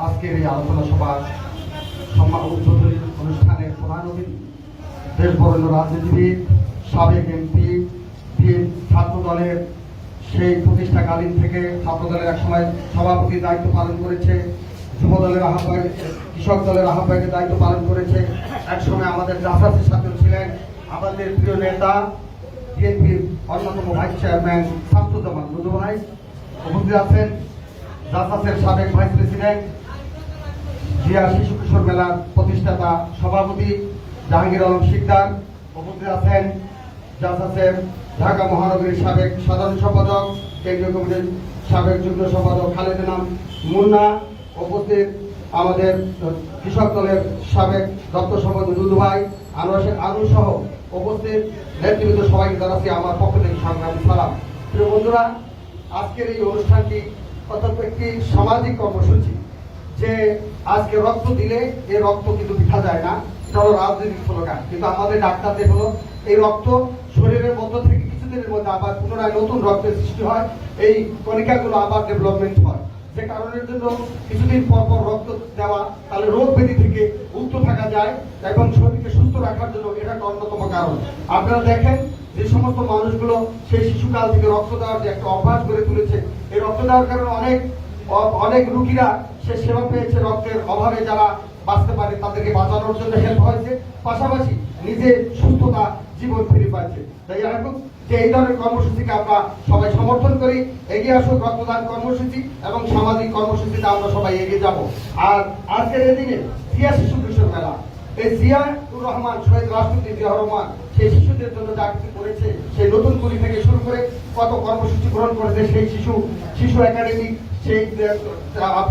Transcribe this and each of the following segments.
আজকের এই আলোচনা সভার সম্মান উদ্বোধনী অনুষ্ঠানের প্রধান অতিথি দেশ বরেণ্য রাজনীতিবিদ, সাবেক এমপি, বিএন ছাত্র দলের সেই প্রতিষ্ঠাকালীন থেকে ছাত্র দলের একসময় সভাপতির দায়িত্ব পালন করেছে যুব দলের আহ্বায়ক, কৃষক দলের আহ্বায়কের দায়িত্ব পালন করেছে। একসময় আমাদের জাসাসের সাথে ছিলেন আমাদের প্রিয় নেতা, বিএনপির অন্যতম ভাইস চেয়ারম্যান শামসুজ্জামান দুদু ভাই উপস্থিত আছেন জাসাসের সাবেক ভাইস প্রেসিডেন্ট জিয়া শিশু কিশোর মেলার প্রতিষ্ঠাতা সভাপতি জাহাঙ্গীর আলম শিকদার, উপস্থিত আছেন ঢাকা মহানগরীর সাবেক সাধারণ সম্পাদক, কেন্দ্রীয় কমিটির সাবেক যুগ্ম সম্পাদক খালেদ নাম মুন্না, উপস্থিত আমাদের কৃষক দলের সাবেক দপ্তর সম্পাদক দুদু ভাই, আনোয়ার আনু সহ উপস্থিত নেতৃবৃন্দ সবাইকে জানাচ্ছি আমার পক্ষ থেকে সংগ্রামী সালাম। প্রিয় বন্ধুরা, আজকের এই অনুষ্ঠানটি অত্যন্ত একটি সামাজিক কর্মসূচি। যে আজকে রক্ত দিলে এই রক্ত কিন্তু পিঠা যায় না এটা হলো রাজনৈতিক স্লোগান। কিন্তু আমাদের ডাক্তারদের হলো, এই রক্ত শরীরের মধ্য থেকে কিছুদিনের মধ্যে আবার পুনরায় নতুন রক্তের সৃষ্টি হয়, এই কণিকাগুলো আবার ডেভেলপমেন্ট হয়। যে কারণের জন্য কিছুদিন পর পর রক্ত দেওয়া, তাহলে রোগ ব্যাধি থেকে মুক্ত থাকা যায় এবং শরীরকে সুস্থ রাখার জন্য এটা একটা অন্যতম কারণ। আপনারা দেখেন যে সমস্ত মানুষগুলো সেই শিশুকাল থেকে রক্ত দেওয়ার যে একটা অভ্যাস গড়ে তুলেছে, এই রক্ত দেওয়ার কারণে অনেক অনেক রুগীরা সে সেবা পেয়েছে রক্তের অভাবে যারা বাঁচতে পারে, তাদেরকে বাঁচানোর জন্য হেল্প হয়েছে। পাশাপাশি নিজে সুস্থতা জীবন ফিরে পাচ্ছে। তাই যে এই ধরনের কর্মসূচিকে আমরা সবাই সমর্থন করি, এগিয়ে আসুক রক্তদান কর্মসূচি এবং সামাজিক কর্মসূচিতে আমরা সবাই এগিয়ে যাব। আর আজকের এই দিনে জিয়া শিশু কিশোর মেলা। এই জিয়াউর রহমান, শহীদ রাষ্ট্রপতি জিয়া রহমান সেই শিশুদের জন্য যা কিছু করেছে, সেই নতুন কুড়ি থেকে শুরু করে কত কর্মসূচি গ্রহণ করেছে সেই শিশু শিশু একাডেমি সেই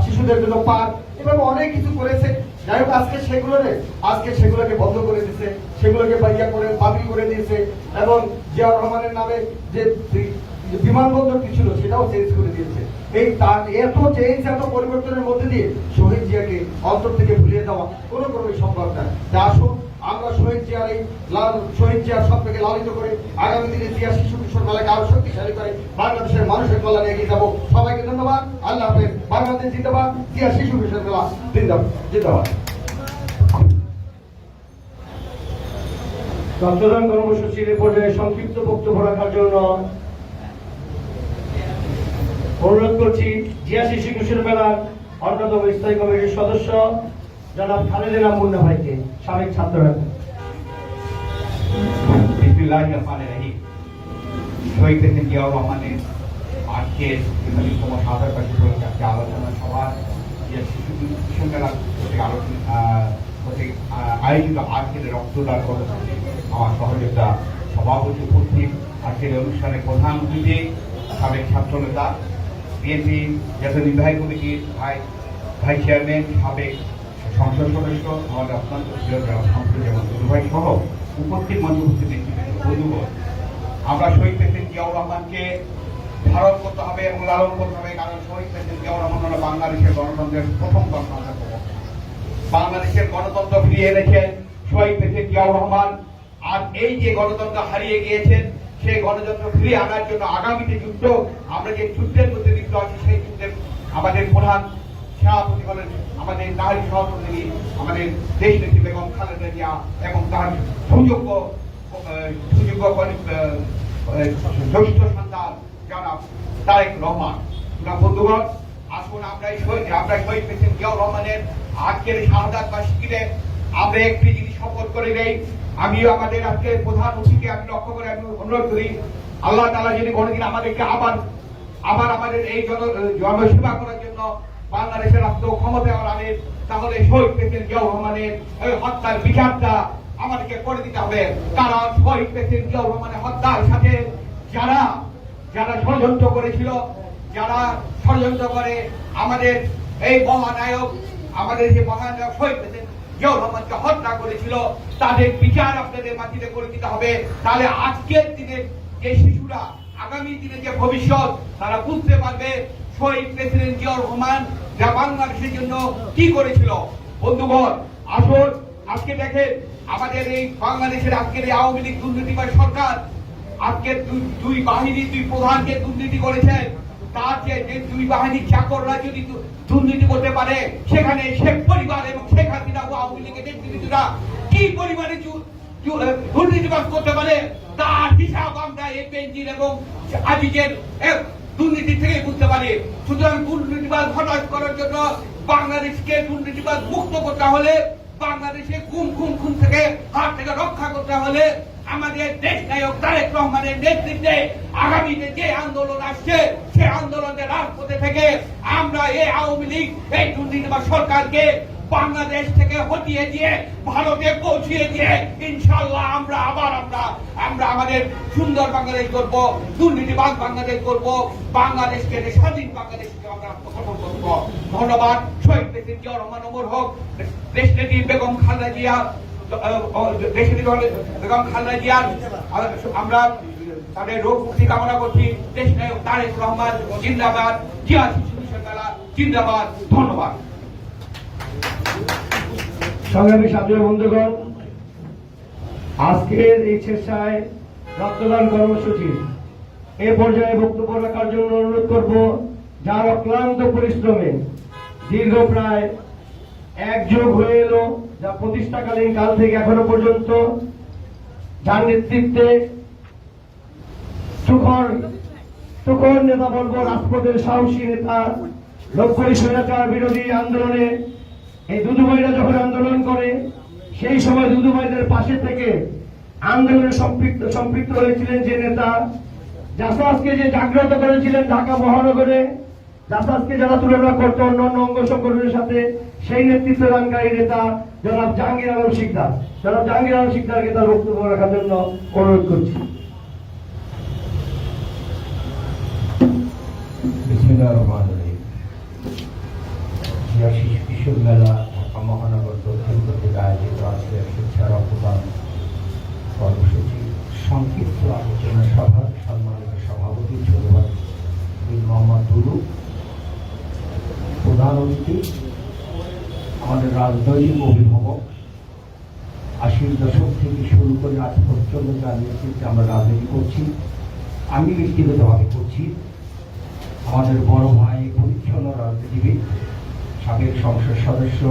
শিশুদের জন্য পার্ক এভাবে অনেক কিছু করেছে। যাই আজকে সেগুলোরে আজকে সেগুলোকে বন্ধ করে দিয়েছে। সেগুলোকে বাইয়া করে বাতিল করে দিয়েছে এবং জিয়া রহমানের নামে যে বি- যে বিমানবন্দরটি ছিল সেটাও চেঞ্জ করে দিয়েছে। এই তার এত চেঞ্জ এত পরিবর্তনের মধ্যে দিয়ে শহীদ জিয়াকে অন্তর থেকে ভুলিয়ে দেওয়া কোনো ক্রমে সম্ভব না তা আসুন আমরা শহীদ এই লাল, শহীদ জিয়ার সবটাকে লালিত করে আগামী দিনে জিয়া শিশু কিশোর মেলাকে আরও শক্তিশালী করে বাংলাদেশের মানুষের কল্যাণে এগিয়ে যাব। সবাইকে ধন্যবাদ। আল্লাহ হাফেজ। বাংলাদেশ জিন্দাবাদ। জিয়া শিশু কিশোর মেলা। জিন্দাবাদ। রক্তদান কর্মসূচির পর্যায়ে সংক্ষিপ্ত বক্তব্য রাখার জন্য অনুরোধ করছি, জিয়া শিশু কিশোর মেলার অন্যতম স্থায়ী কমিটির সদস্য জনাব খালেদ রাম মুন্না ভাইকে। সাবেক ছাত্র রাখেন বিসমিল্লাহির রহমানির রহিম। শহীদ প্রেসিডেন্ট জিয়াউর রহমানের আজকের তেতাল্লিশতম সাঁতার আলোচনা সহযোগিতা সভাপতি উপস্থিত। আজকের অনুষ্ঠানে প্রধান অতিথি, সাবেক ছাত্র নেতা বিএনপি জাতীয় নির্বাহী কমিটির ভাই ভাইস চেয়ারম্যান, সাবেক সংসদ সদস্য আমাদের অত্যন্ত প্রিয় জনাব শামসুজ্জামান দুলুভাই সহ উপস্থিত উপস্থিত নেতৃবৃন্দ বন্ধুগণ, আমরা শহীদ প্রেসিডেন্ট জিয়াউর রহমানকে ধারণ করতে হবে এবং লালন করতে হবে, কারণ শহীদ প্রেসিডেন্ট জিয়াউর রহমান হলো বাংলাদেশের গণতন্ত্রের প্রথম গণতন্ত্রের প্রবক্তা। বাংলাদেশের গণতন্ত্র ফিরিয়ে এনেছেন শহীদ প্রেসিডেন্ট জিয়াউর রহমান। আর এই যে গণতন্ত্র হারিয়ে গিয়েছেন সেই গণতন্ত্র ফিরিয়ে আনার জন্য আগামীতে যুদ্ধ, আমরা যে যুদ্ধের মধ্যে লিপ্ত আছি, সেই যুদ্ধের আমাদের প্রধান সেনাপতি হলেন আমাদের নারী সহযোগী আমাদের দেশ নেত্রী বেগম খালেদা জিয়া এবং তার সুযোগ্য সুযোগ্য জ্যেষ্ঠ সন্তান জনাব তারেক রহমান। না বন্ধুগণ, আসুন আমরা শহীদ আমরা শহীদ প্রেসিডেন্ট জিয়াউর রহমানের আজকের শাহাদাত বার্ষিকীতে আমরা একটি জিনিস শপথ করে নেই। আমিও আমাদের আজকের প্রধান অতিথিকে আমি লক্ষ্য করে আমি অনুরোধ করি, আল্লাহ তালা যদি কোনোদিন আমাদেরকে আবার আবার আমাদের এই জন, জনসেবা করার জন্য বাংলাদেশের রাষ্ট্র ক্ষমতায় আনেন তাহলে শহীদ প্রেসিডেন্ট জিয়াউর রহমানের এই হত্যার বিচারটা আমাদেরকে করে দিতে হবে। কারণ শহীদ প্রেসিডেন্ট জিয়াউর রহমানের হত্যার সাথে যারা যারা ষড়যন্ত্র করেছিল, যারা ষড়যন্ত্র করে, আমাদের এই মহানায়ক, আমাদের যে মহানায়ক শহীদ প্রেসিডেন্ট জিয়াউর রহমানকে হত্যা করেছিল, তাদের বিচার আপনাদের মাটিতে করে দিতে হবে। তাহলে আজকের দিনে যে শিশুরা, আগামী দিনে যে ভবিষ্যৎ, তারা বুঝতে পারবে শহীদ প্রেসিডেন্ট জিয়াউর রহমান যা বাংলাদেশের জন্য কি করেছিল? বন্ধুগণ, আসুন, আজকে দেখেন আমাদের এই বাংলাদেশের আজকের এই আওয়ামী লীগ দুর্নীতিবাজ সরকার আজকে দুই- বাহিনী দুই প্রধানকে দুর্নীতি করেছেন। তার যে দুই বাহিনীর চাকররা যদি দুর্নীতি করতে পারে, সেখানে শেখ পরিবার এবং শেখ হাসিনা ও আওয়ামী লীগের নেতৃত্বরা কি পরিমাণে দুর্নীতিবাদ করতে পারে? তার হিসাব আমরা এই বেঞ্জির এবং আজিজের দুর্নীতি থেকে বুঝতে পারি। সুতরাং দুর্নীতিবাদ হতাশ করার জন্য বাংলাদেশকে দুর্নীতিবাদ মুক্ত করতে হলে বাংলাদেশে গুম খুন খুন থেকে হাত থেকে রক্ষা করতে হলে আমাদের দেশ নায়ক তারেক রহমানের নেতৃত্বে আগামীতে যে আন্দোলন আসছে, সে আন্দোলনের রাজপথে থেকে আমরা এই আওয়ামী লীগ, এই দুর্নীতিবাদ সরকারকে বাংলাদেশ থেকে হটিয়ে দিয়ে ভারতে পৌঁছিয়ে দিয়ে ইনশাল্লাহ আমরা আবার আমরা আমরা আমাদের সুন্দর বাংলাদেশ করব দুর্নীতিবাদ বাংলাদেশ করব বাংলাদেশকে স্বাধীন করব ধন্যবাদ, শহীদ প্রেসিডেন্ট জিয়া রহমান ওমর হোক বেগম খালেদা জিয়া বেগম খালেদা আমরা তাদের রোগ মুক্তি কামনা করছি তারেক রহমান, জিন্দাবাদ, জিয়া শিশু মেলা, জিন্দাবাদ, ধন্যবাদ। সংগ্রামী সাথী বন্ধুগণ, আজকের এই স্বেচ্ছায় রক্তদান কর্মসূচি এ পর্যায়ে বক্তব্য রাখার জন্য অনুরোধ করব, যার অক্লান্ত পরিশ্রমে দীর্ঘ প্রায় এক যুগ হয়ে এলো, যা প্রতিষ্ঠাকালীন কাল থেকে এখনও পর্যন্ত, যার নেতৃত্বে সুখর সুখর নেতা বলব, রাজপথের সাহসী নেতা লক্ষ্যই স্বৈরাচার বিরোধী আন্দোলনে এই দুদুভাইরা যখন আন্দোলন করে, সেই সময় দুদুভাইদের পাশে থেকে আন্দোলনে সম্পৃক্ত সম্পৃক্ত হয়েছিলেন যে নেতা। জাসাসকে যে জাগ্রত করেছিলেন ঢাকা মহানগরে জাসাসকে যারা তুলনা করত অন্যান্য অঙ্গ সংগঠনের সাথে, সেই নেতৃত্ব দানকারী নেতা জনাব জাহাঙ্গীর আলম শিকদার। জনাব জাহাঙ্গীর আলম শিকদারকে তার বক্তব্য রাখার জন্য অনুরোধ করছি। বিসমিল্লাহির রহমানির রহিম। মেলা ঢাকা মহানগর দক্ষিণ কর্তৃক আয়োজিত আজকে শিক্ষা রক্তদান কর্মসূচি। সংক্ষিপ্ত আলোচনা সভা, সম্মানিত সভাপতি বীর মোহাম্মদ দুরু প্রধান অতিথি, আমাদের রাজনৈতিক অভিভাবক, আশির দশক থেকে শুরু করে আজ পর্যন্ত যার নেতৃত্বে আমরা রাজনীতি করছি, আমি ব্যক্তিগতভাবে করছি। আমাদের বড় ভাই সাবেক সংসদ সদস্য,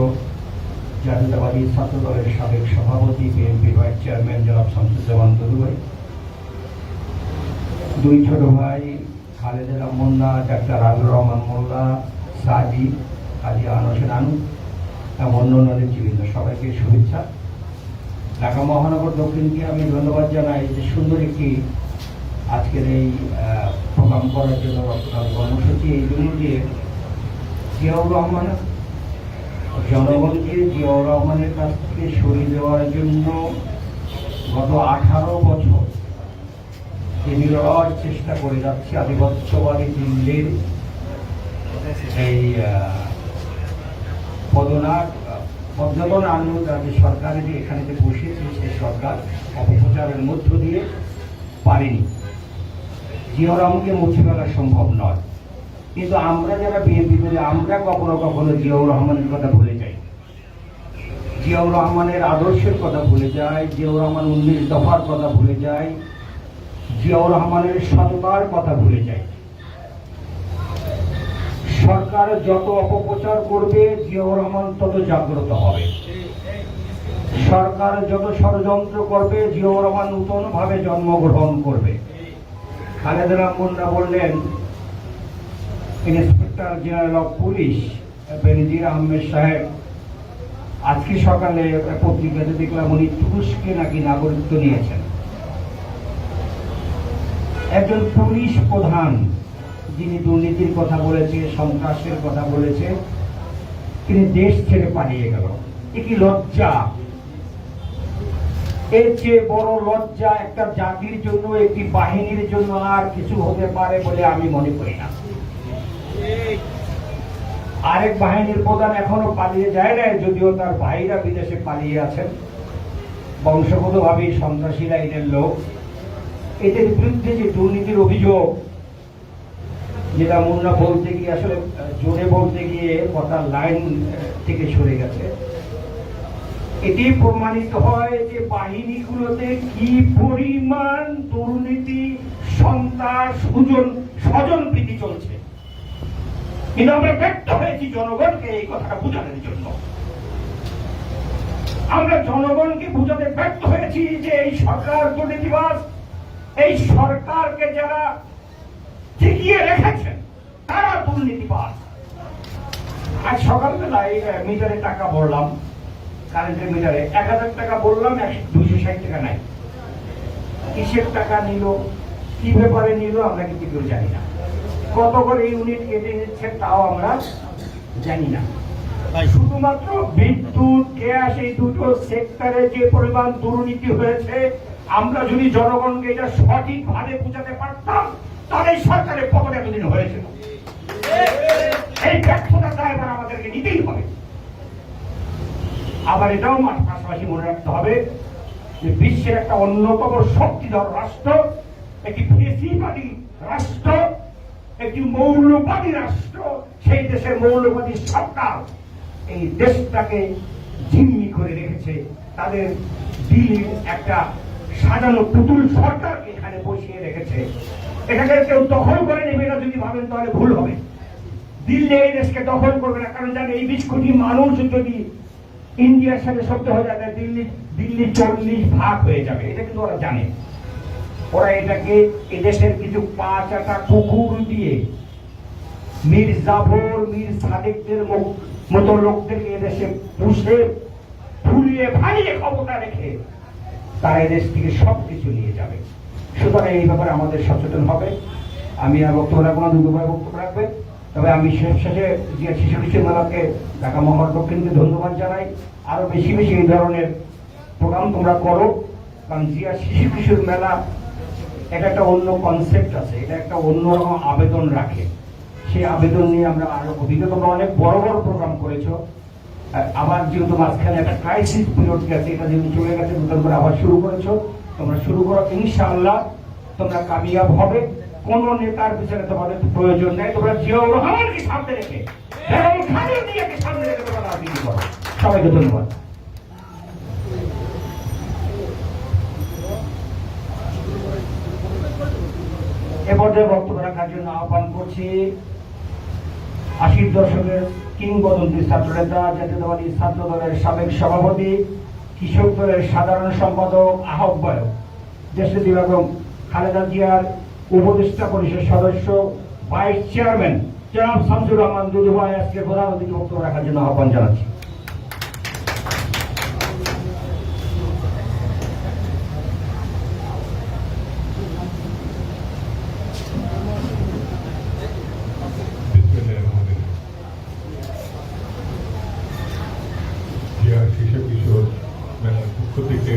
জাতীয়তাবাদী ছাত্র দলের সাবেক সভাপতি, বিএনপি ভাইস চেয়ারম্যান জনাব শামসুজ্জামান দুদুভাই দুই ছোট ভাই খালেদা মোল্লা ডাক্তার আবুর রহমান মোল্লা, সাজি, কাজী আনসেন আনু, এবং অন্যান্য নেতৃবৃন্দ। সবাইকে শুভেচ্ছা। ঢাকা মহানগর দক্ষিণকে আমি ধন্যবাদ জানাই যে সুন্দর একটি আজকের এই প্রোগ্রাম করার জন্য কর্মসূচি এই জন্য যে জিয়াউর রহমান জনগণকে জিয়াউর রহমানের কাছ থেকে সরিয়ে দেওয়ার জন্য গত আঠারো বছর যে নিরলস চেষ্টা করে যাচ্ছে আধিপত্যবাদী দিল্লির এই আহ, পদনার পদ্মবন আন্দোলন রাজ্য সরকারের যে এখানে যে বসিয়েছে সেই সরকার অপপ্রচারের মধ্য দিয়ে পারেনি। জিয়া রহমানকে মুছে ফেলা সম্ভব নয়। কিন্তু আমরা যারা বিএনপি করি, আমরা কখনো কখনো জিয়াউর রহমানের কথা ভুলে যাই। জিয়াউর রহমানের আদর্শের কথা ভুলে যায় জিয়াউর রহমান উনিশ দফার কথা ভুলে যায় জিয়াউর রহমানের সততার কথা ভুলে যায় সরকার যত অপপ্রচার করবে, জিয়াউর রহমান তত জাগ্রত হবে। সরকার যত ষড়যন্ত্র করবে, জিয়াউর রহমান নূতন ভাবে জন্মগ্রহণ করবে। খালেদা মুন্না বললেন inspector general of police Benazir Ahmed সাহেব। আজকে সকালে পত্রিকাতে দেখলাম উনি তুরস্কে নাকি নাগরিকত্ব নিয়েছেন। একজন পুলিশ প্রধান, যিনি দুর্নীতির কথা বলেছে, সন্ত্রাসের কথা বলেছে, তিনি দেশ ছেড়ে পালিয়ে গেল। এ কি লজ্জা? এর চেয়ে বড় লজ্জা একটা জাতির জন্য, একটি বাহিনীর জন্য আর কিছু হতে পারে বলে আমি মনে করি না। আরেক বাহিনীর প্রধান এখনও পালিয়ে যায় না যদিও তার ভাইরা বিদেশে পালিয়ে আছেন। বংশগত ভাবে সন্ত্রাসী লাইনের লোক। এদের বিরুদ্ধে যে দুর্নীতির অভিযোগ, যেটা মুন্না বলতে গিয়ে, আসলে, জোরে বলতে গিয়ে কথার লাইন থেকে সরে গেছে। এটি প্রমাণিত হয় যে বাহিনীগুলোতে কি পরিমাণ দুর্নীতি, সন্ত্রাস সুজন স্বজন প্রীতি চলছে। কিন্তু আমরা ব্যক্ত হয়েছি জনগণকে এই কথাটা বোঝানোর জন্য। আমরা জনগণকে বোঝাতে ব্যর্থ হয়েছি যে এই সরকার দুর্নীতিবাস এই সরকারকে যারা টিকিয়ে রেখেছেন, তারা দুর্নীতিবাজ। আজ সকালবেলা এই মিটারে টাকা ভরলাম। কারেন্টের মিটারে এক হাজার টাকা বললাম দুইশো ষাট টাকা নাই। কিসের টাকা নিল, কি ব্যাপারে নিল, আমরা কিন্তু কেউ জানি না। কত করে ইউনিট কেটে নিচ্ছে তাও আমরা জানি না। শুধুমাত্র বিদ্যুৎ গ্যাস এই দুটো সেক্টরে যে পরিমাণ দুর্নীতি হয়েছে আমরা যদি জনগণকে এটা সঠিকভাবে বোঝাতে পারতাম তাহলে সরকারের পতন এতদিন হয়েছিল এই ব্যর্থতা দায়ভার আমাদেরকে নিতেই হবে। আবার এটাও মা- পাশাপাশি মনে রাখতে হবে যে বিশ্বের একটা অন্যতম শক্তিধর রাষ্ট্র একটি ফেসিবাদী রাষ্ট্র একটি মৌলবাদী রাষ্ট্র, সেই দেশের মৌলবাদী সরকার এই দেশটাকে জিম্মি করে রেখেছে। তাদের দিল্লির একটা সাজানো পুতুল সরকারকে এখানে বসিয়ে রেখেছে। এটাকে কেউ দখল করে নেবে না যদি ভাবেন, তাহলে ভুল হবে। দিল্লি এই দেশকে দখল করবে না, কারণ জানে এই বিশ কোটি মানুষ যদি ইন্ডিয়ার সাথে সত্য হয়ে যাবে দিল্লি দিল্লি চল্লিশ ভাগ হয়ে যাবে। এটা কিন্তু ওরা জানে। ওরা এটাকে এদেশের কিছু পাঁচ আটা কুকুর দিয়ে মীর জাফর মীর সাদেকদের মতো লোকদেরকে এদেশে পুষে, ফুলিয়ে ফালিয়ে ক্ষমতা রেখে তারা এদেশ থেকে সব কিছু নিয়ে যাবে। সুতরাং এই ব্যাপারে আমাদের সচেতন হবে। আমি আর বক্তব্য রাখব না দুটো বক্তব্য রাখবে তবে আমি শেষ শেষে যে শিশু কিশোর মেলাকে ঢাকা দক্ষিণকে ধন্যবাদ জানাই। আরও বেশি বেশি এই ধরনের প্রোগ্রাম তোমরা করো। কারণ জিয়া শিশু কিশোর মেলা এটা একটা অন্য কনসেপ্ট আছে, এটা একটা অন্যরকম আবেদন রাখে। সেই আবেদন নিয়ে আমরা আরও অভিজ্ঞ, তোমরা অনেক বড় বড় প্রোগ্রাম করেছ। আবার যেহেতু মাঝখানে একটা ক্রাইসিস পিরিয়ড গেছে, এটা যেহেতু চলে গেছে, নতুন করে আবার শুরু করেছ। তোমরা শুরু করো, ইনশাআল্লাহ তোমরা কামিয়াব হবে। কোন নেতার পিছনে তোমাদের প্রয়োজন নেই, তোমরা জিয়াউর রহমানকে সামনে রেখে রেখে তোমরা রাজনীতি করো। সবাইকে ধন্যবাদ। এ পর্যায়ে বক্তব্য রাখার জন্য আহ্বান করছি আশির দশকের কিংবদন্তি ছাত্রনেতা, জাতীয়তাবাদী ছাত্র দলের সাবেক সভাপতি, কৃষক দলের সাধারণ সম্পাদক, আহ্বায়ক দেশের বেগম খালেদা জিয়ার উপদেষ্টা পরিষদ সদস্য, ভাইস চেয়ারম্যান জনাব শামসুর রহমান দুদু ভাই আজকে প্রধান অতিথি বক্তব্য রাখার জন্য আহ্বান জানাচ্ছি জিয়া শিশু কিশোর মেলার পক্ষ থেকে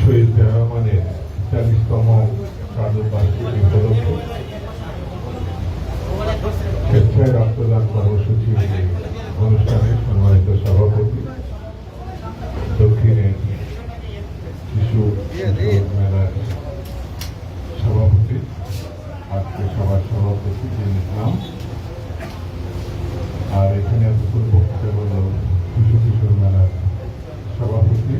শহীদ রহমানের চাল্লিশতম সার্ধবার্ষিকী উপলক্ষে স্বেচ্ছায় রক্তদান কর্মসূচির এই অনুষ্ঠানের সম্মানিত সভাপতি দক্ষিণের শিশু কিশোর মেলার সভাপতি আজকে সভার সভাপতি যিনি ইসলাম আর এখানে এতক্ষণ বক্তৃতা হলো শিশু কিশোর মেলার সভাপতি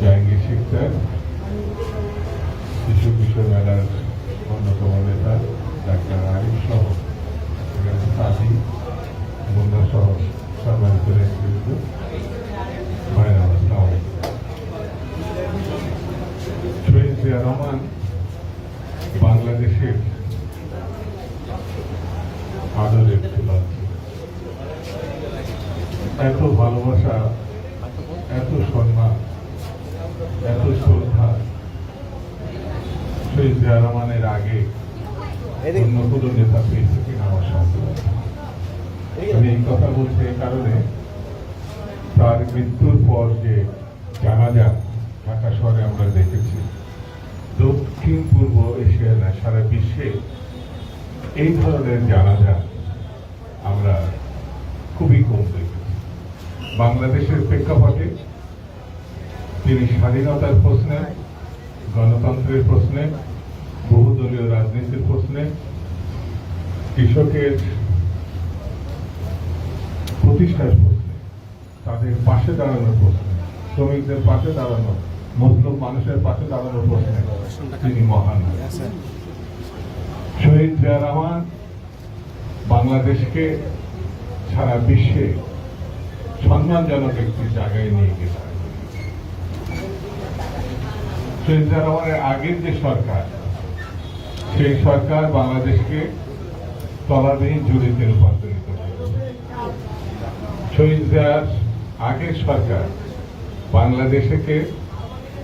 জাহাঙ্গীর শেখ স্যার শিশু কিশোর মেলার অন্যতম নেতা ডাক্তার আরিফ সহ এখানে সাথী বন্ধা সহ সম্মানিত নেতৃত্ব ভাইরা আসসালামু আলাইকুম। শহীদ জিয়া রহমান বাংলাদেশের আদরের তুলা এত ভালোবাসা এত সম্মান এত শ্রদ্ধা রহমানের আগে অন্য কোনো নেতা পেয়েছে কিনা আমার সন্দেহ আমি এই কথা বলছি এই কারণে তার মৃত্যুর পর যে জানাজা ঢাকা শহরে আমরা দেখেছি দক্ষিণ পূর্ব এশিয়া না সারা বিশ্বে এই ধরনের জানাজা আমরা খুবই কম দেখেছি। বাংলাদেশের প্রেক্ষাপটে তিনি স্বাধীনতার প্রশ্নে গণতন্ত্রের প্রশ্নে বহুদলীয় রাজনীতির প্রশ্নে কৃষকের প্রতিষ্ঠার প্রশ্নে, তাদের পাশে দাঁড়ানোর প্রশ্নে, শ্রমিকদের পাশে দাঁড়ানো, মজলুম মানুষের পাশে দাঁড়ানোর প্রশ্নে তিনি মহান। শহীদ জিয়া রহমান বাংলাদেশকে সারা বিশ্বে সম্মানজনক একটি জায়গায় নিয়ে গেছে শহীদ জিয়া রহমানের আগের যে সরকার সেই সরকার বাংলাদেশকে তলাবিহীন জুড়িতে রূপান্তরিত আগের সরকার বাংলাদেশকে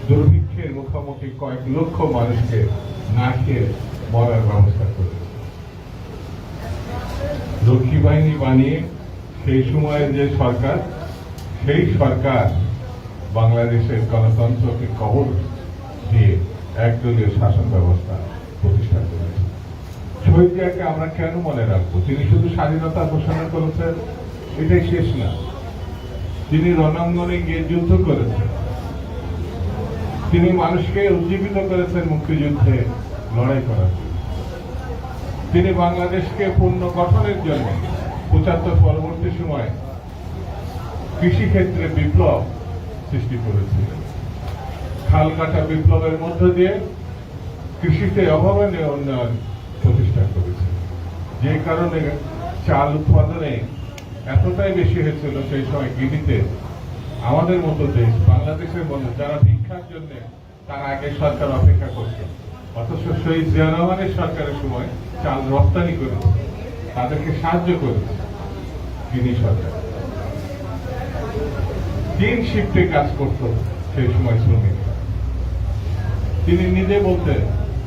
দুর্ভিক্ষের মুখোমুখি কয়েক লক্ষ মানুষকে না খেয়ে মরার ব্যবস্থা করেছে লক্ষ্মী বাহিনী বানিয়ে সেই সময়ের যে সরকার, সেই সরকার বাংলাদেশের গণতন্ত্রকে কবর দিয়ে একদলীয় শাসন ব্যবস্থা শহীদ আমরা কেন মনে রাখব? তিনি শুধু স্বাধীনতা ঘোষণা করেছেন, এটাই শেষ না। তিনি রণাঙ্গনে গিয়ে যুদ্ধ করেছেন। তিনি মানুষকে উজ্জীবিত করেছেন মুক্তিযুদ্ধে লড়াই করার তিনি বাংলাদেশকে পূর্ণ গঠনের জন্য পঁচাত্তর পরবর্তী সময় কৃষিক্ষেত্রে বিপ্লব সৃষ্টি করেছিলেন। খাল কাটা বিপ্লবের মধ্য দিয়ে কৃষিতে অভাবনীয় উন্নয়ন প্রতিষ্ঠা করেছে। যে কারণে চাল উৎপাদনে এতটাই বেশি হয়েছিল সেই সময় গিনিতে। আমাদের মতো দেশ, বাংলাদেশের মতো, যারা ভিক্ষার জন্য তার আগে সরকার অপেক্ষা করছে। অথচ শহীদ জিয়া রহমানের সরকারের সময় চাল রপ্তানি করেছে। তাদেরকে সাহায্য করেছে গিনি সরকার। তিন শিফটে কাজ করত সেই সময় শ্রমিক তিনি নিজে বলতেন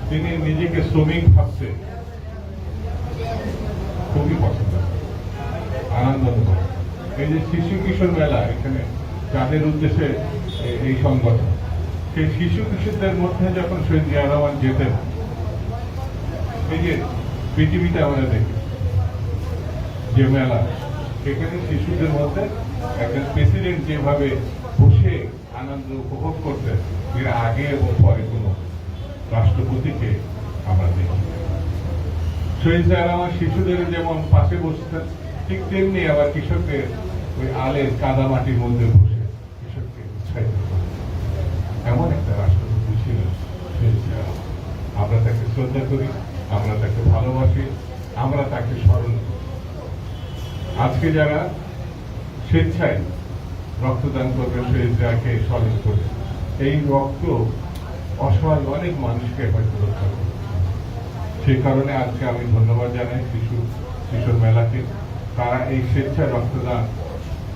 তিনি নিজেকে শ্রমিক ভাবতে খুবই পছন্দ। আনন্দ এই যে শিশু কিশোর মেলা, এখানে যাদের উদ্দেশ্যে এই সংগঠন, সেই শিশু কিশোরদের মধ্যে যখন শহীদ জিয়া রহমান যেতেন, এই যে পৃথিবীতে আমরা দেখি যে মেলা সেখানে শিশুদের মধ্যে একজন প্রেসিডেন্ট যেভাবে বসে আনন্দ উপভোগ করতেন, এর আগে এবং পরে কোনো রাষ্ট্রপতিকে আমরা দেখি। শহীদ আমার শিশুদের যেমন পাশে বসতেন ঠিক তেমনি আবার কৃষকদের ওই আলের কাদা মাটির মধ্যে বসে কৃষককে উৎসাহিত এমন একটা রাষ্ট্রপতি ছিলেন শহীদ আমরা। তাকে শ্রদ্ধা করি, আমরা তাকে ভালোবাসি, আমরা তাকে স্মরণ করি। আজকে যারা স্বেচ্ছায় রক্তদান করবে, শহীদ জিয়াকে স্মরণ করে এই রক্ত অসহায় অনেক মানুষকে হয়তো রক্ষা করবে সেই কারণে আজকে আমি ধন্যবাদ জানাই শিশু, শিশুর মেলাকে। তারা এই স্বেচ্ছায় রক্তদান,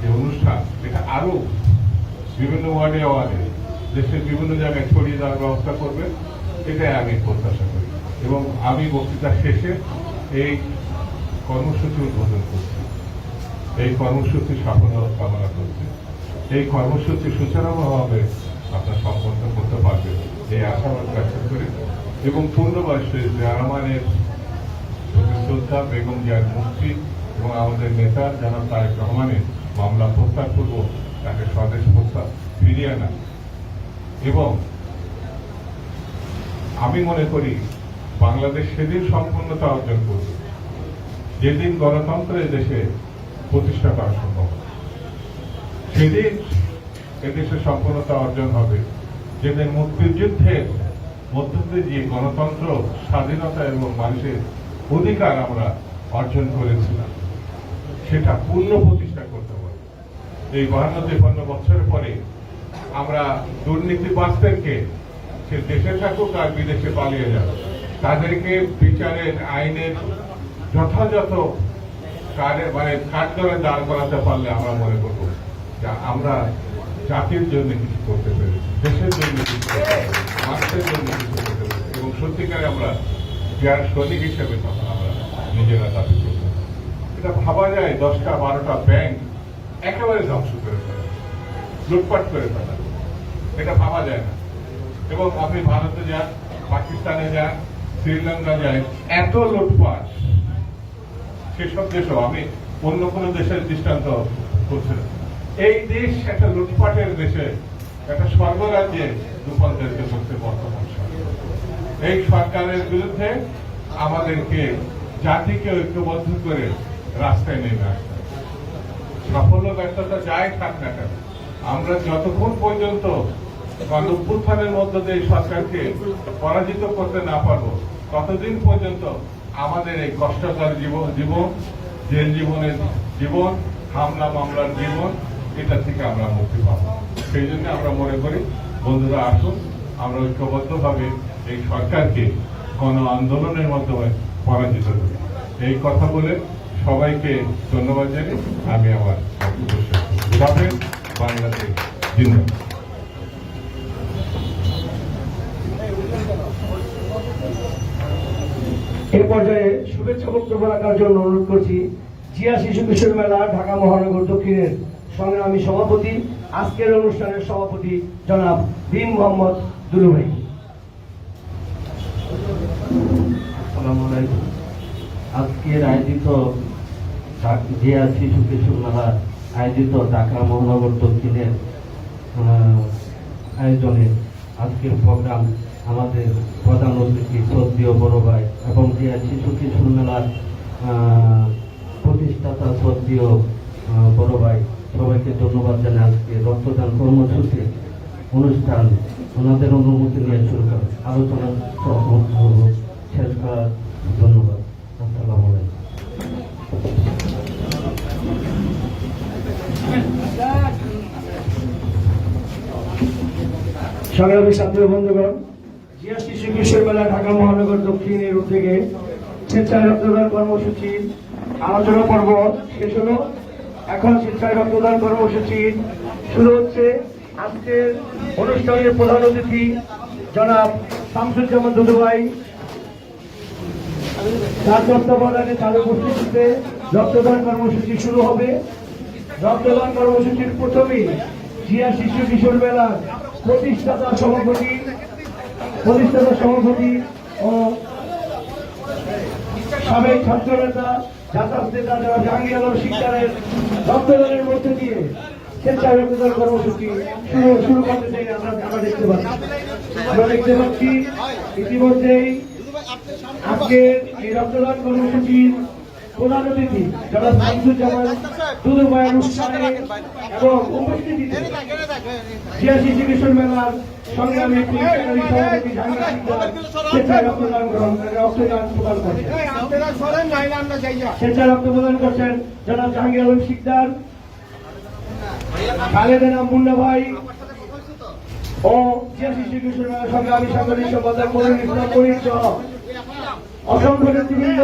যে অনুষ্ঠান, এটা আরও বিভিন্ন ওয়ার্ডে ওয়ার্ডে, দেশের বিভিন্ন জায়গায় ছড়িয়ে দেওয়ার ব্যবস্থা করবে, এটাই আমি প্রত্যাশা করি। এবং আমি বক্তৃতা শেষে এই কর্মসূচি উদ্বোধন করছি। এই কর্মসূচি সাফল্য কামনা করছি। এই কর্মসূচি সুচারুভাবে আপনার সম্পন্ন করতে পারবে। এই আশাবাদ ব্যক্ত করি। এবং পূর্ণ বয়সে রহমানের শ্রদ্ধা, বেগম জিয়ার মুক্তি এবং আমাদের নেতা জনাব তারেক রহমানের মামলা প্রত্যাহারপূর্ব তাকে স্বদেশ প্রস্তাব ফিরিয়ে আনা। এবং আমি মনে করি বাংলাদেশ সেদিন সম্পূর্ণতা অর্জন করবে। যেদিন গণতন্ত্রের দেশে প্রতিষ্ঠা করা সম্ভব। সেদিন এদেশে সম্পূর্ণতা অর্জন হবে। যেদিন মুক্তিযুদ্ধের মধ্য দিয়ে গণতন্ত্র, স্বাধীনতা এবং মানুষের অধিকার আমরা অর্জন করেছিলাম, সেটা পূর্ণ প্রতিষ্ঠা করতে হবে। এই বাহান্ন তেপান্ন বছর পরে আমরা দুর্নীতিবাজদেরকে সে দেশে থাকুক আর বিদেশে পালিয়ে যাবে তাদেরকে বিচারের, আইনের যথাযথ কারে মানে কাঠগড়ে দাঁড় করাতে পারলে আমরা মনে করব আমরা জাতির জন্য কিছু করতে পেরেছি, দেশের জন্য কিছু করতে পেরেছি, মানুষের জন্য কিছু করতে পেরেছি। এবং সত্যিকারে আমরা যার সৈনিক হিসেবে তখন আমরা নিজেরা দাবি করতে এটা ভাবা যায়, দশটা বারোটা ব্যাংক একেবারে ধ্বংস করে ফেলা, লুটপাট করে ফেলা। এটা ভাবা যায় না। এবং আপনি ভারতে যান, পাকিস্তানে যান, শ্রীলঙ্কা যান, এত লুটপাট। সেসব দেশও আমি অন্য কোনো দেশের দৃষ্টান্ত করছি না। এই দেশ একটা লুটপাটের দেশে, একটা স্বর্গরাজ্যে রূপান্তরিত করতে বর্তমান সরকার এই সরকারের বিরুদ্ধে আমাদেরকে জাতিকে ঐক্যবদ্ধ করে রাস্তায় নেমে আসতে। সাফল্য, ব্যর্থতা যাই থাক না কেন, আমরা যতক্ষণ পর্যন্ত গণ অভ্যুত্থানের মধ্য দিয়ে সরকারকে পরাজিত করতে না পারব, ততদিন পর্যন্ত আমাদের এই কষ্টকর জীবন জীবন, জেল জীবনের জীবন, হামলা, মামলার জীবন এটা থেকে আমরা মুক্তি পাবো। সেই জন্য আমরা মনে করি, বন্ধুরা আসুন, আমরা ঐক্যবদ্ধভাবে এই সরকারকে গণ আন্দোলনের মাধ্যমে পরাজিত করি। এই কথা বলে সবাইকে ধন্যবাদ জানিয়ে আমি আমার বাংলাদেশ এই পর্যায়ে শুভেচ্ছা বক্তব্য রাখার জন্য অনুরোধ করছি, জিয়া শিশু কিশোর মেলা, ঢাকা মহানগর দক্ষিণের সংগ্রামী সভাপতি, আজকের অনুষ্ঠানের সভাপতি জনাব বিন মোহাম্মদ দুলু ভাই আজকের আয়োজিত জিয়া শিশু কিশোর মেলা আয়োজিত ঢাকা মহানগর দক্ষিণের আয়োজনে আজকের প্রোগ্রাম আমাদের প্রধান অতিথি সদ্যীয় বড় ভাই এবং জিয়া শিশু কিশোর মেলার প্রতিষ্ঠাতা সদ্যীয় বড় ভাই সবাইকে ধন্যবাদ জানাই আজকে রক্তদান কর্মসূচি, অনুষ্ঠান, ওনাদের অনুমতি নিয়ে শুরু করে। আলোচনা শেষ করার ধন্যবাদ। সংগ্রামী ছাত্র বন্ধুগণ জিয়া শিশু কিশোর মেলা ঢাকা মহানগর দক্ষিণের উদ্যোগে স্বেচ্ছায় রক্তদান কর্মসূচি আলোচনা পর্ব শেষ হলো। এখন স্বেচ্ছায় রক্তদান কর্মসূচি শুরু হচ্ছে। আজকের অনুষ্ঠানের প্রধান অতিথি জনাব শামসুজ্জামান দুদুভাই। তার তত্ত্বাবধানে তার উপস্থিতিতে রক্তদান কর্মসূচি শুরু হবে। রক্তদান কর্মসূচির প্রথমেই জিয়া শিশু কিশোর মেলার প্রতিষ্ঠাতা সভাপতি প্রতিষ্ঠাতা সভাপতি ও সাবেক ছাত্র নেতা জাতাস নেতা যারা জাহাঙ্গীর আলম শিকদারের রক্তদানের মধ্যে দিয়ে স্বেচ্ছায় রক্তদান কর্মসূচি শুরু শুরু করতে চাই আমরা আমরা দেখতে পাচ্ছি। আমরা দেখতে পাচ্ছি ইতিমধ্যেই আজকের এই রক্তদান কর্মসূচির প্রধান অতিথি যারা শামসুজ্জামান দুদু ভাইয়ের অনুষ্ঠানে এবং উপস্থিতিতে ছিয়াশি চিকিৎসক মেলার সংগ্রামী পুলিশকারী সভাপতি স্বেচ্ছায় রক্তদান গ্রহণ রক্তদান প্রদান করছেন স্বেচ্ছায় রক্ত প্রদান করছেন জনাব জাহাঙ্গীর আলম শিকদার খালেদা নাম মুন্না ভাই ও ছিয়াশি চিকিৎসক সংগ্রামী সাংগঠনিক সম্পাদক মনির ইসলাম মনির সহ অসংখ্য নেতৃবৃন্দ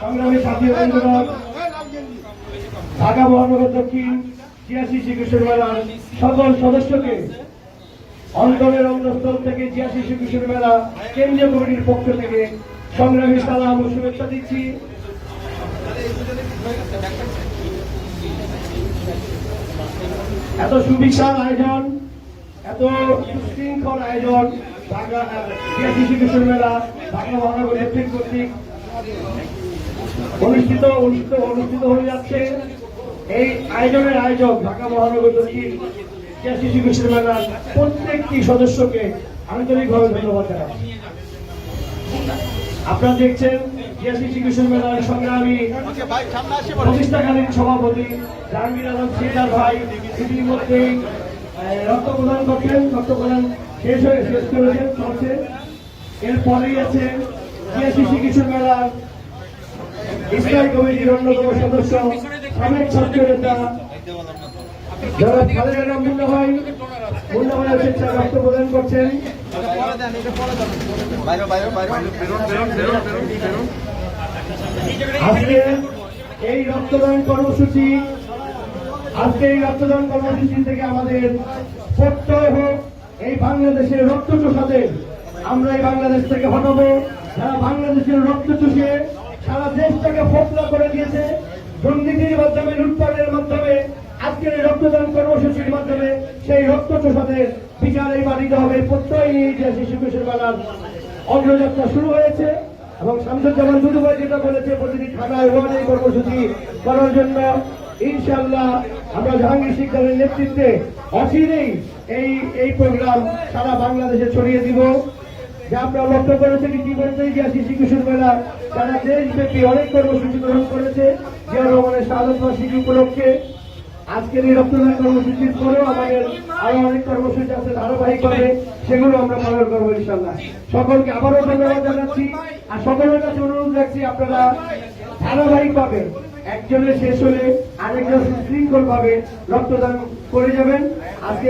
সংগ্রামী সাথী ঢাকা মহানগর দক্ষিণ সকল সদস্যকে অন্তরের অন্তঃস্থল থেকে ছিয়াশি চিকিৎসক মেলা কেন্দ্রীয় কমিটির পক্ষ থেকে সংগ্রামী সালাম ও শুভেচ্ছা দিচ্ছি। এত সুবিশাল আয়োজন, এত সুশৃঙ্খল আয়োজন ঢাকা, ছিয়াশি চিকিৎসক মেলা ঢাকা মহানগর দক্ষিণ কর্তৃক অনুষ্ঠিত অনুষ্ঠিত অনুষ্ঠিত হয়ে যাচ্ছে। এই আয়োজনের আয়োজক ঢাকা মহানগর দক্ষিণ প্রত্যেকটি সদস্যকে আন্তরিকভাবে ধন্যবাদ জানাচ্ছি আপনারা দেখছেন রক্ত প্রদান করছেন রক্ত প্রদান শেষ হয়ে শেষ এরপরেই আছে ছিয়াশি চিকিৎসক মেলার সদস্য সাবেক ছাত্র নেতা যারা খালেদা রাম মুন্না ভাই মুন্না ভাই স্বেচ্ছা রক্ত প্রদান করছেন। আজকে এই রক্তদান কর্মসূচি, আজকে এই রক্তদান কর্মসূচি থেকে আমাদের প্রত্যয় হোক, এই বাংলাদেশের রক্ত চোষাদের আমরা এই বাংলাদেশ থেকে হটাবো। যারা বাংলাদেশের রক্ত সারা দেশটাকে করে দিয়েছে। দুর্নীতির মাধ্যমে, লুটপাটের মাধ্যমে আজকের এই রক্তদান কর্মসূচির মাধ্যমে সেই রক্ত চোষাদের বিচার এই হবে। প্রত্যয় নিয়ে যে শিশু কিশোর অগ্রযাত্রা শুরু হয়েছে এবং শামসুজ্জামান দুদুভাই যেটা বলেছে, প্রতিটি থানায় ওয়ার্ড এই কর্মসূচি করার জন্য ইনশাল্লাহ আমরা জাহাঙ্গীর শিকদারের নেতৃত্বে অচিরেই এই এই প্রোগ্রাম সারা বাংলাদেশে ছড়িয়ে দিব। যা আপনারা লক্ষ্য করেছেন ইতিমধ্যেই যে শিশু কিশোর মেলা তারা দেশব্যাপী অনেক কর্মসূচি গ্রহণ করেছে। জিয়া রহমানের বার্ষিকী উপলক্ষে আজকের এই রক্তদান কর্মসূচির পরেও আমাদের আরও অনেক কর্মসূচি আছে ধারাবাহিকভাবে, সেগুলো আমরা পালন করব ইনশাল্লাহ সকলকে আবারও ধন্যবাদ জানাচ্ছি, আর সকলের কাছে অনুরোধ রাখছি আপনারা ধারাবাহিকভাবে একজনের শেষ হলে আরেকজন শৃঙ্খল ভাবে রক্তদান করে যাবেন। আজকে